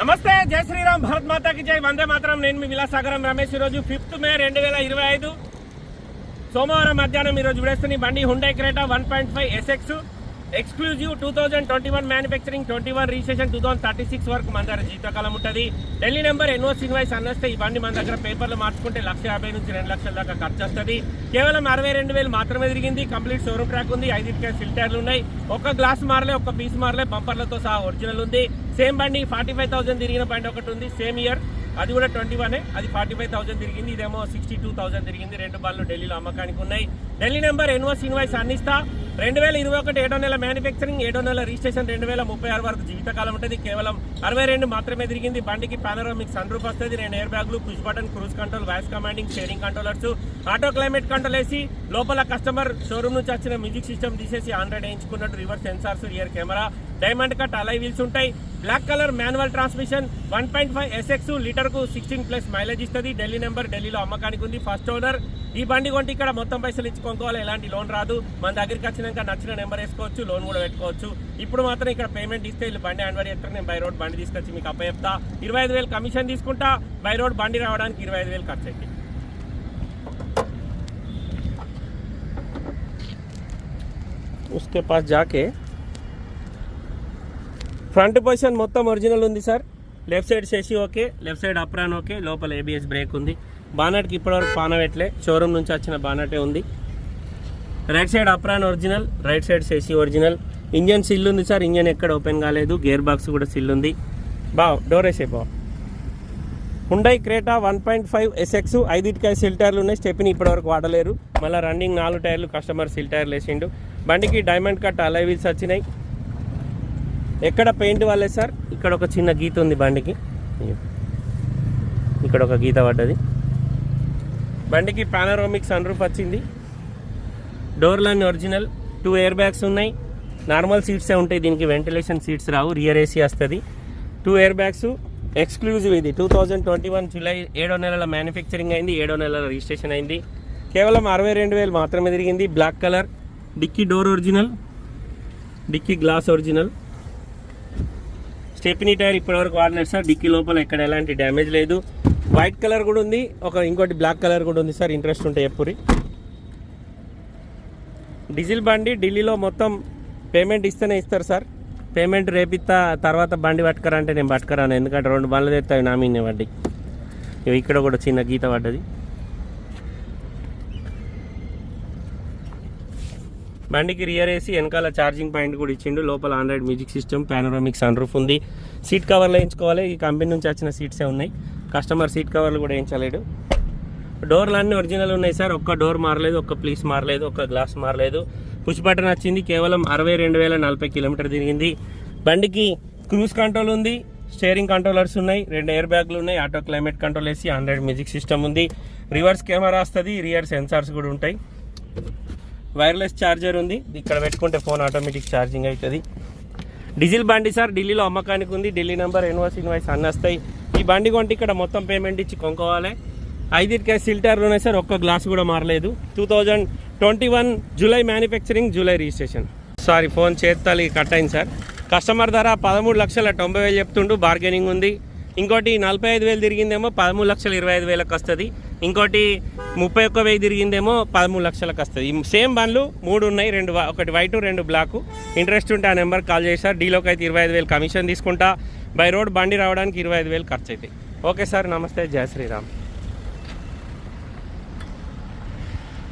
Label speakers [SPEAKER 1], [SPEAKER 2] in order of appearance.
[SPEAKER 1] నమస్తే జై శ్రీరామ్ భారత్ మాతాకి జై. వందే మాత్రం. నేను మీ విలాసాగరం రమేష్. ఈరోజు ఫిఫ్త్ మే రెండు వేల ఇరవై ఐదు సోమవారం మధ్యాహ్నం ఈరోజు విడేస్తున్న బండి Hyundai Creta one point five SX exclusive two thousand twenty one manufacturing twenty one registration two thousand thirty six వరకు మన దగ్గర జీవితకాలం ఉంటుంది. ఢిల్లీ నెంబర్ ఎన్ఓసి వైస్ అన్నస్తే ఈ బండి మన దగ్గర పేపర్లు మార్చుకుంటే లక్ష యాభై నుంచి రెండు లక్షల దాకా ఖర్చు వస్తుంది. కేవలం అరవై రెండు వేలు మాత్రమే తిరిగింది. కంప్లీట్ షోరూమ్ ట్రాక్ ఉంది. ఐదింటికే ఫిల్టర్లు ఉన్నాయి. ఒక గ్లాస్ మారలే ఒక పీస్ మారలే బంపర్లతో సహా ఒరిజినల్ ఉంది. సేమ్ బండి ఫార్టీ ఫైవ్ థౌసండ్ తిరిగిన బండి ఒకటి ఉంది. Same year. అది కూడా ట్వంటీ వన్ అది ఫార్టీ ఫైవ్ థౌసండ్ తిరిగింది. ఇదేమో సిక్స్టీ టూ థౌసండ్ తిరిగింది. రెండు బాళ్ళు ఢిల్లీలో అమ్మకానికి ఉన్నాయి. ఢిల్లీ నెంబర్ ఎన్ఓస్ ఇన్వాయిస్ అందిస్తా రెండు వేల ఇరవై ఒకటి ఏడో నెల మ్యానుఫ్యాక్చరింగ్ ఏడో నెల రిజిస్ట్రేషన్ రెండు వేల ముప్పై ఆరు వరకు జీవితకాలం ఉంటుంది. కేవలం అరవై రెండు మాత్రమే తిరిగింది. బండికి పానరోమిక్ సన్ రూఫ్ వస్తుంది. రెండు ఎయిర్ బ్యాగ్లు push button cruise control voice commanding steering controllers auto climate control వేసి లోపల కస్టమర్ షోరూమ్ నుంచి వచ్చిన మ్యూజిక్ సిస్టమ్ తీసేసి Android వేయించుకున్నట్టు reverse sensors rear camera diamond cut అలై వీల్స్ ఉంటాయి black colour manual transmission one point five SX litre కు sixteen plus mileage ఇస్తుంది Delhi number ఢిల్లీలో అమ్మకానికి ఉంది ఫస్ట్ ఓనర్ ఈ బండి కొంటే ఇక్కడ మొత్తం పైసలు ఇచ్చి కొనుక్కోవాలి ఎలాంటి లోన్ రాదు మన దగ్గరికి వచ్చినాక నచ్చిన నెంబర్ వేసుకోవచ్చు లోన్ కూడా పెట్టుకోవచ్చు ఇప్పుడు మాత్రం ఇక్కడ పేమెంట్ ఇస్తే వీళ్ళు బండి హ్యాండ్ చేస్తారు నేను బై రోడ్ బండి తీసుకొచ్చి మీకు అప్ప చెప్తా ఇరవై ఐదు వేలు కమిషన్ తీసుకుంటా బై రోడ్ బండి రావడానికి ఇరవై ఐదు వేలు ఖర్చు అయింది उसके पास जाके ఫ్రంట్ పొజిషన్ మొత్తం ఒరిజినల్ ఉంది సార్. లెఫ్ట్ సైడ్ చేసి okay left side apron okay లోపల ఏబిఎస్ బ్రేక్ ఉంది. బానట్కి ఇప్పటివరకు పానవెట్లే షోరూమ్ నుంచి వచ్చిన బానటే ఉంది. Right side apron original right side చేసి ఒరిజినల్. ఇంజన్ సిల్ ఉంది సార్ ఇంజన్ ఎక్కడ ఓపెన్ కాలేదు గేర్ బాక్స్ కూడా సిల్ ఉంది. బావ్ డోర్ వేసే బావ్. Hyundai Creta one point five SX ఐదుటికాయ seal టైర్లు ఉన్నాయి స్టెప్ని ఇప్పటివరకు వాడలేరు. మళ్ళీ రన్నింగ్ నాలుగు టైర్లు కస్టమర్ సిల్ టైర్లు వేసిండు. బండికి డైమండ్ కట్ అలై వీల్స్ వచ్చినాయి. ఎక్కడ పెయింట్ వాళ్ళే సార్? ఇక్కడ ఒక చిన్న గీత ఉంది బండికి. ఇక్కడ ఒక గీత పడ్డది. బండికి పానరోమిక్ సన్ రూఫ్ వచ్చింది డోర్లన్నీ ఒరిజినల్ టూ ఎయిర్ బ్యాగ్స్ ఉన్నాయి. నార్మల్ సీట్సే ఉంటాయి. దీనికి వెంటిలేషన్ సీట్స్ రావు. రియర్ ఏసీ వస్తుంది. టూ ఎయిర్ బ్యాగ్స్ ఎక్స్క్లూజివ్ ఇది. Two thousand twenty one July ఏడో నెలల మ్యానుఫ్యాక్చరింగ్ అయింది. ఏడో నెలల రిజిస్ట్రేషన్ అయింది. కేవలం అరవై రెండు వేలు మాత్రమే తిరిగింది. Black colour dicky door original dicky glass original stepney tyre ఇప్పటివరకు వాడలేదు సార్. డిక్కీ లోపల ఎక్కడ ఎలాంటి డ్యామేజ్ లేదు. వైట్ కలర్ కూడా ఉంది. ఒక ఇంకోటి బ్లాక్ కలర్ కూడా ఉంది సార్. ఇంట్రెస్ట్ ఉంటే ఎప్పురి. డీజిల్ బండి ఢిల్లీలో మొత్తం పేమెంట్ ఇస్తేనే ఇస్తారు సార్. పేమెంట్ రేపిస్తా తర్వాత బండి పట్టుకరంటే నేను పట్టుకరాను. ఎందుకంటే రెండు బండ్లు తెస్తాయి నా వడ్డీ. ఇక్కడ కూడా చిన్న గీత పడ్డది. బండికి రియర్ ఏసీ వెనకాల ఛార్జింగ్ పాయింట్ కూడా ఇచ్చిండు. లోపల Android music system panoramic sun roof ఉంది సీట్ కవర్లు వేయించుకోవాలి. ఈ కంపెనీ నుంచి వచ్చిన సీట్సే ఉన్నాయి. కస్టమర్ సీట్ కవర్లు కూడా వేయించలేడు డోర్లు అన్నీ ఒరిజినల్ ఉన్నాయి సార్. ఒక్క డోర్ మారలేదు ఒక్క ప్లీస్ మారలేదు ఒక్క గ్లాస్ మారలేదు. పుష్ బటన్ వచ్చింది. కేవలం అరవై రెండు వేల నలభై కిలోమీటర్ తిరిగింది. బండికి క్రూజ్ కంట్రోల్ ఉంది. స్టీరింగ్ కంట్రోలర్స్ ఉన్నాయి. రెండు ఎయిర్ బ్యాగ్లు ఉన్నాయి. ఆటో క్లైమేట్ కంట్రోల్ వేసి ఆండ్రాయిడ్ మ్యూజిక్ సిస్టమ్ ఉంది. రివర్స్ కెమెరా వస్తుంది. రియర్ సెన్సార్స్ కూడా ఉంటాయి. వైర్లెస్ ఛార్జర్ ఉంది. ఇక్కడ పెట్టుకుంటే ఫోన్ ఆటోమేటిక్ ఛార్జింగ్ అవుతుంది. డీజిల్ బండి సార్ ఢిల్లీలో అమ్మకానికి ఉంది. ఢిల్లీ నెంబర్ ఎన్వాస్ ఇన్వాయిస్ అన్నీ వస్తాయి. ఈ బండి కొంటే ఇక్కడ మొత్తం పేమెంట్ ఇచ్చి కొనుక్కోవాలి. ఐదింటికాయ సిల్టర్లు ఉన్నాయి సార్ ఒక్క గ్లాస్ కూడా మారలేదు. Two thousand twenty one July manufacturing July registration sorry phone చేత్తాలి cut అయింది సార్. కస్టమర్ ధర పదమూడు లక్షల తొంభై వేలు చెప్తుండు బార్గెనింగ్ ఉంది. ఇంకోటి నలభై ఐదు వేలు తిరిగిందేమో పదమూడు లక్షల ఇరవై ఐదు వేలకు వస్తుంది. ఇంకోటి ముప్పై ఒక్క వెయ్యి తిరిగిందేమో పదమూడు లక్షలకు వస్తుంది. ఈ సేమ్ బండ్లు మూడు ఉన్నాయి రెండు ఒకటి వైట్ రెండు బ్లాక్. ఇంట్రెస్ట్ ఉంటే ఆ నెంబర్ కాల్ చేశారు డీలోకి అయితే ఇరవై ఐదు వేలు కమిషన్ తీసుకుంటా. బై రోడ్ బండి రావడానికి ఇరవై ఐదు వేలు ఖర్చు అవుతాయి ఓకే సార్ నమస్తే. జయ శ్రీరామ్.